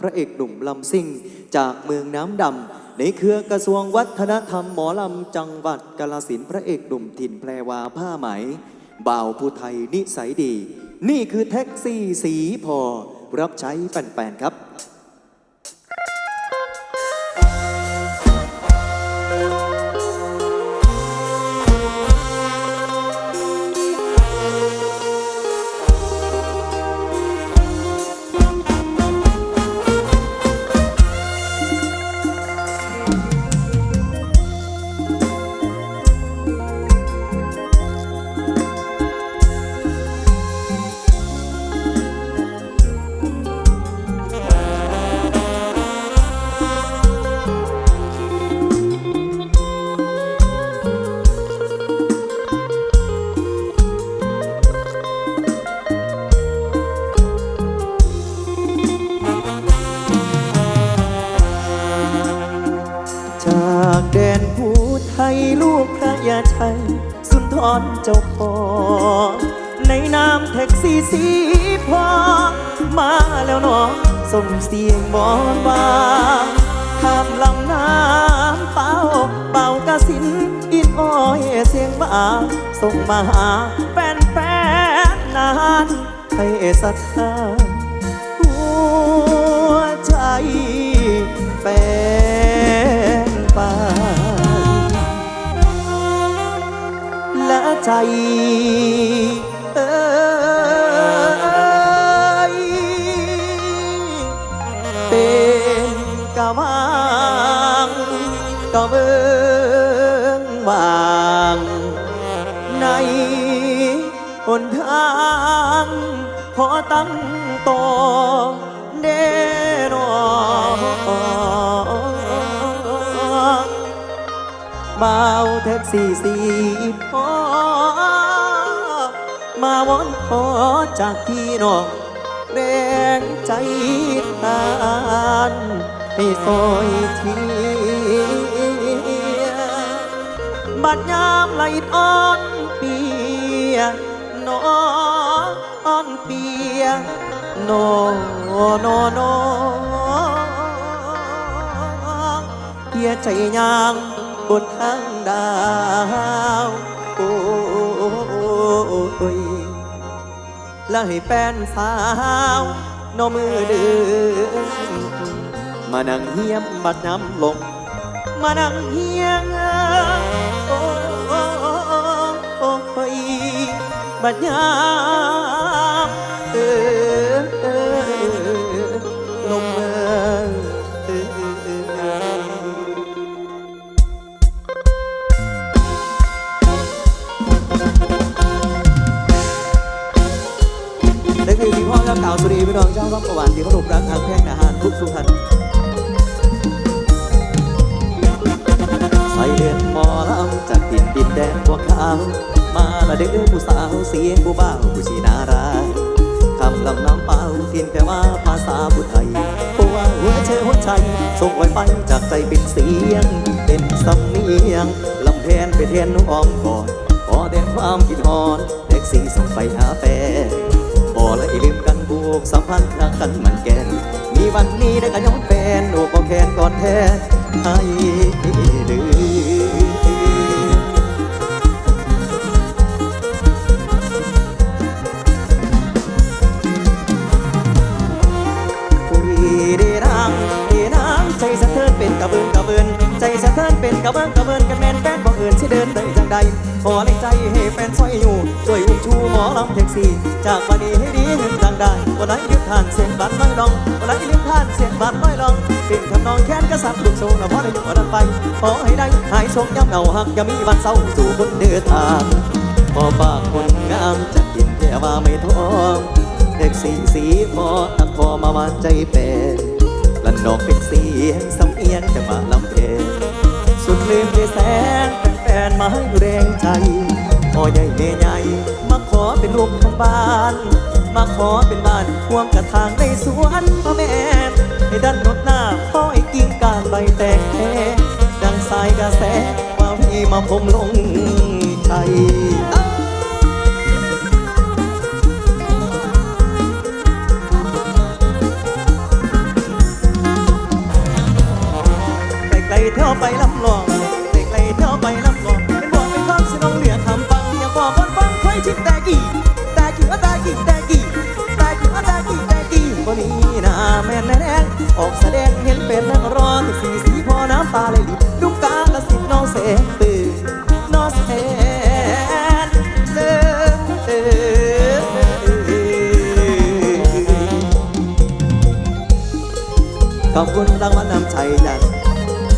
พระเอกหนุ่มลำซิ่ง จากเมืองน้ำดำในเครือกระทรวงวัฒนธรรมหมอลำจังหวัดกาลสินพระเอกหนุ่มถิ่นแพรวาผ้าไหม บ่าวผู้ไทยนิสัยดี นี่คือแท็กซี่สีพอ รับใช้แฟนๆครับ แดนผู้ไทยลูกพระยาชัย สุนทรเจ้าพ่อในนามแท็กซี่สีพอมาแล้วเนาะส่งเสียงบอนบาข้ามลำน้ำเป่าเป่ากระสิน อินอ้อยเสียงบาส่งมาหาแฟนแฟนนานให้ศรัทธาหัวใจแฟน ใจเอยเป็นกะวังกะเบิงวางในหนทางขอตั้งตอ บ่าวแท็กซี่สีพอมาวอนขอจากพี่น้องแรงใจทานให้ซอยทีบัดยามไหลอ่อนเปียนอนเปียโนโนโนเพียใจยาง บนทางดาว โอ้ยและให้แฟนสาวนมือเดือมานั่งเฮียมบัดน้ำลง มานั่งเฮียงโอ้โอ้ยบัดยาาเก่าสุรีพี่น้องเจ้ารับประวัติที่เขาถูกรักทางแพ่งอาหารทุกทุกท่านใส่เลือดหมอลำจากดินดินแดนพวกขาว มาละเด้อผู้สาวเสียงผู้บ่าวผู้ชีนาราคำลำน้ำเปล่าทินแค่ว่าภาษาผู้ไทยเพราะว่าหัวเชหัวใจส่งไว้ไปจากใจเป็นเสียง เป็นสำเนียงลำแพนไปเทียนน้องก่อนพอเด่นความคิดฮอนแท็กซีส่งไปหาแฟน กันบวกสัมพันธ์รักกันมันแก่นมีวันนี้ได้กันย้อนแฟนโอบกอดแขนกอดแทนให้ดื้อคุยได้รังได้รังใจสะเทือนเป็นกระเบือนกระเบือนใจสะเทือนเป็นกระเบือนกระเบือนกันแม่นแฟนบอกอื่นที่เดินได้จังใด ขอแรงใจให้แฟนซอยอยู่ ช่วยอุ้มชูหมอลำแท็กซี่ จากวันนี้ให้ดีเห็นจังได้วันไหนลืมทานเสียงบัตรน้อยลองวันไหนลืมทานเสียงบัตรน้อยลองเป็นทำนองแค้นกษัตริย์ลูกโซ่นะพ่อได้อยู่วันนั้นไป ขอให้ได้หายโศกย้ำเหงาหักอย่ามีวันเศร้าสู่คนเดินทางขอฝากคนงามจากกินแค่ว่าไม่ท้องเด็กสีสีพอตั้งพอมามาใจเป็นลันนอกเป็นเสียงสำเอียงจะมาลำเพลสุดลืมด้วยแสง นมาให้แรงใจพ่อใหญ่แม่ใหญ่มาขอเป็นลูกของบ้าน มาขอเป็นบ้านควงกระถางในสวนพ่อแม่ให้ดันรถหน้าพ่อไอ้กิ่งการใบแตกแท้ดังสายกระแสว่าพี่มาผมลงชัย แต่กี่แต่กี่ว่าแต่กี่แต่กี่แต่กี่ว่าแต่กี่แต่กี่วันนี้หนะแม่นแน่ออกแสดงเห็นเป็นนักร้องสีสีพอน้ำตาไหลลิบดุกกาละสิน้องเสนตื่นน้องเสนเลิศขอบคุณรางวัลนำใจจาก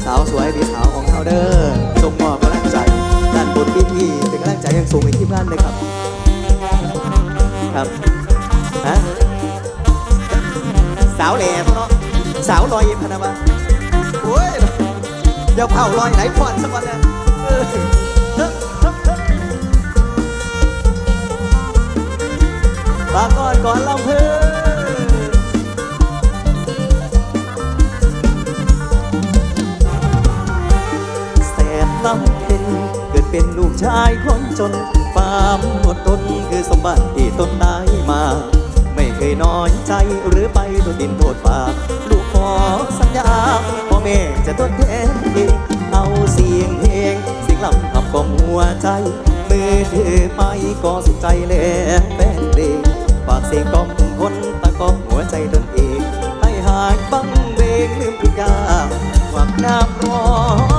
สาวสวยพี่สาวของเราเด้อส่งมอบกำลังใจด้านบนพี่พี่เป็นกำลังใจย่างสูงในทีมงานเลยครับ ครับฮะสาวแหล่เนาะสาวลอยพนาวาโอ้ยเดี๋ยวเผาลอยไหนพอนสักวันแล้วเออลาก่อนก่อนลำเพื่อลำเพ็ญเกิดเป็นลูกชายคนจน ความอดทนคือสมบัติที่ตนได้มา ไม่เคยน้อยใจหรือไปตัวดินโทษฝากลูกขอสัญญาพ่อแม่จะทดแทนเองเอาเสียงเพลงเสียงลำทำกล่อมหัวใจมือถือไปก็สุขใจแล้วแฟนเพลงฝากเสียงกล่อมคนตะกล่อมหัวใจตนเองให้หายบังเบงลืมทุกอย่างหวังน้ำร้อย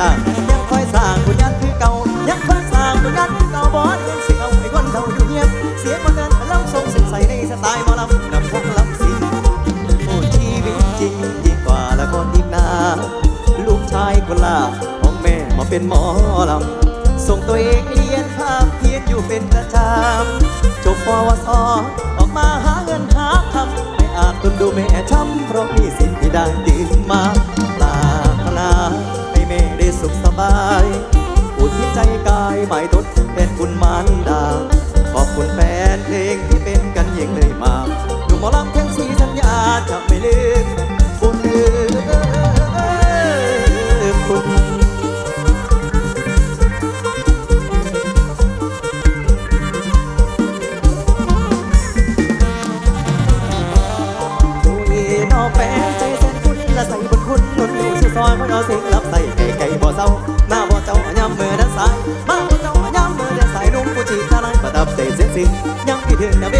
ยดำน้ำใจยังคอยสร้างคุณยันคือเก่ายังคอยสร้างคุณยันคือเก่าบอสยังสิเอาไอ้คนเท่าอยู่เงียบเสียงคนเดินลำทรงสิใส่ในสไตล์หมอลำนำพงลำสิโอ้ชีวิตจริงยิ่งกว่าละครอีกนาลูกชายคนลาของแม่มาเป็นหมอลำส่งตัวเองเรียนภาพเพียนอยู่เป็นประจำจบปวสออกมาหาเงินหาคำไม่อาจทนดูแม่ช้ำเพราะหนี่สินที่ได้ กายหมายทดแทนคุณมัน ยั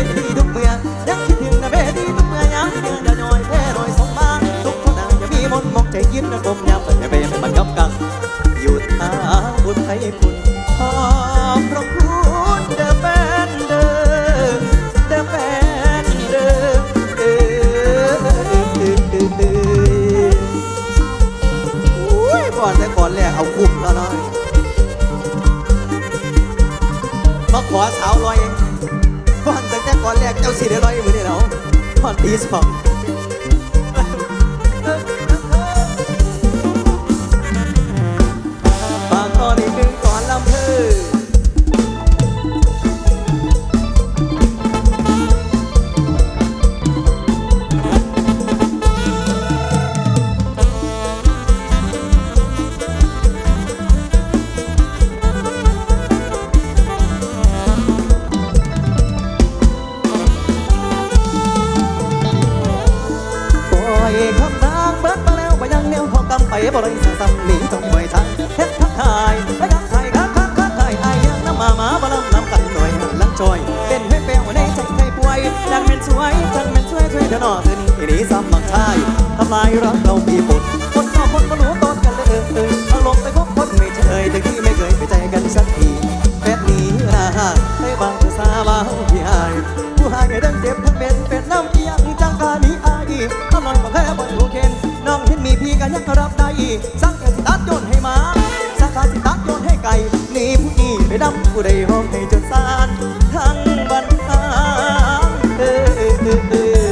องกำไปบ่ได้สั่งซ้ำหนีต้องไปทันเฮ็ดทักทายและยังไทยคักคักคักไทยไอ้ยังน้ำมาหมาบ่ลำลำกันหน่อยนหลังจอย เป็นให้เปลวในใจใจป่วยจังเป็นสวยจังเป็นช่วยช่วยเธอหน่อเธอนี่นี่ซ้ำมังทายทำลายรักเราปีปดคนนอกคนก็รู้ พี่ก็ยังรับได้สังเกตตัดโยนให้มาสังขาสิตัดโยนให้ไก่นี่ผู้นี้ไปดำผู้ใดห้องให้จนสานทั้งบรรดาเออเออเออเออ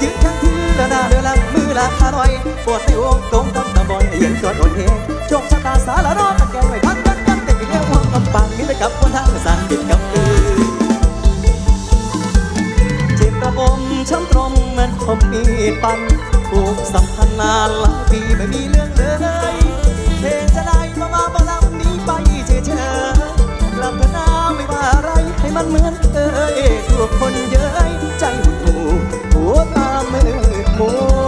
ยืนข้างที่ละนาเดือลังมือละขาหน่อยปวดในวงตรงตำตำบอลเย็นจนอ่อนแหงโชคชะตาสารร้อนตะแกงไว้กันกันกันแต่กี่เลี้ยวห้องกำปังนี่เลยกับคนทางสั่งเด็ดกับเออจิตระบมช้ำตรมเหมือนคมมีดปัน ผูกสัมพันธ์นานหลายปีไม่มีเรื่องเลยเพงจะได้มามาบาลำนี้ไปเฉยๆลำพน้าไม่ว่าอะไรให้มันเหมือนเคยทุกคนเย้ยใจหดหูหัวตาเมืดมัว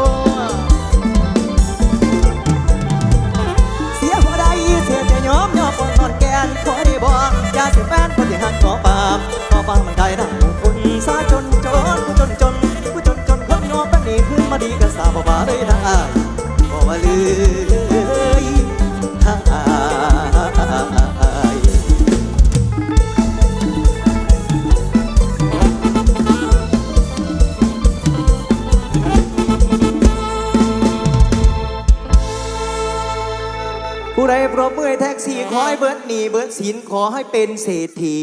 สีขอให้เบิร์ดหนีเบิร์ดสินขอให้เป็นเศรษฐี